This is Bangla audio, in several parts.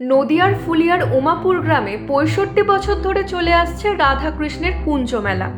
নদিয়ার ফুলিয়ার উমাপুর গ্রামে পঁয়ষট্টি বছর ধরে চলে আসছে রাধাকৃষ্ণের কুঞ্জ মেলা।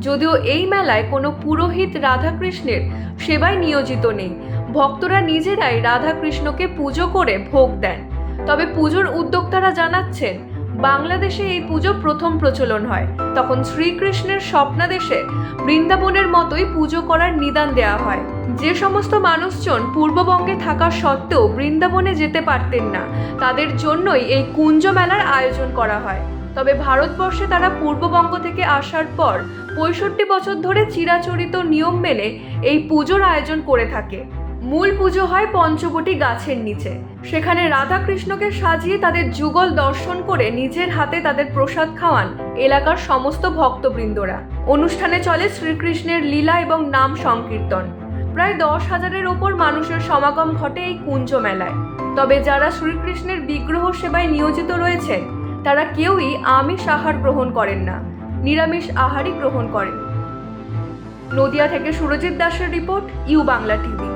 যদিও এই মেলায় কোনো পুরোহিত রাধাকৃষ্ণের সেবায় নিয়োজিত নেই। ভক্তরা নিজেরাই রাধাকৃষ্ণকে পুজো করে ভোগ দেন। তবে পুজোর উদ্যোক্তারা জানাচ্ছেন বাংলাদেশে এই পুজো প্রথম প্রচলন হয়। তখন শ্রীকৃষ্ণের স্বপ্নাদেশে বৃন্দাবনের মতোই পুজো করার নিদান দেওয়া হয়। যে সমস্ত মানুষজন পূর্ববঙ্গে থাকা সত্ত্বেও বৃন্দাবনে যেতে পারতেন না, তাদের জন্যই এই কুঞ্জ মেলার আয়োজন করা হয়। তবে ভারতবর্ষে তারা পূর্ববঙ্গ থেকে আসার পর পঁয়ষট্টি বছর ধরে চিরাচরিত নিয়ম মেনে এই পুজোর আয়োজন করে থাকে। মূল পুজো হয় পঞ্চবটি গাছের নিচে। সেখানে রাধাকৃষ্ণকে সাজিয়ে তাদের যুগল দর্শন করে নিজের হাতে তাদের প্রসাদ খাওয়ান এলাকার সমস্ত ভক্তবৃন্দরা। অনুষ্ঠানে চলে শ্রীকৃষ্ণের লীলা এবং নাম সংকীর্তন। প্রায় দশ হাজারের ওপর মানুষের সমাগম ঘটে এই কুঞ্জ মেলায়। তবে যারা শ্রীকৃষ্ণের বিগ্রহ সেবায় নিয়োজিত রয়েছেন তারা কেউই আমিষ আহার গ্রহণ করেন না, নিরামিষ আহারই গ্রহণ করেন। নদিয়া থেকে সুরজিৎ দাসের report, U Bangla TV.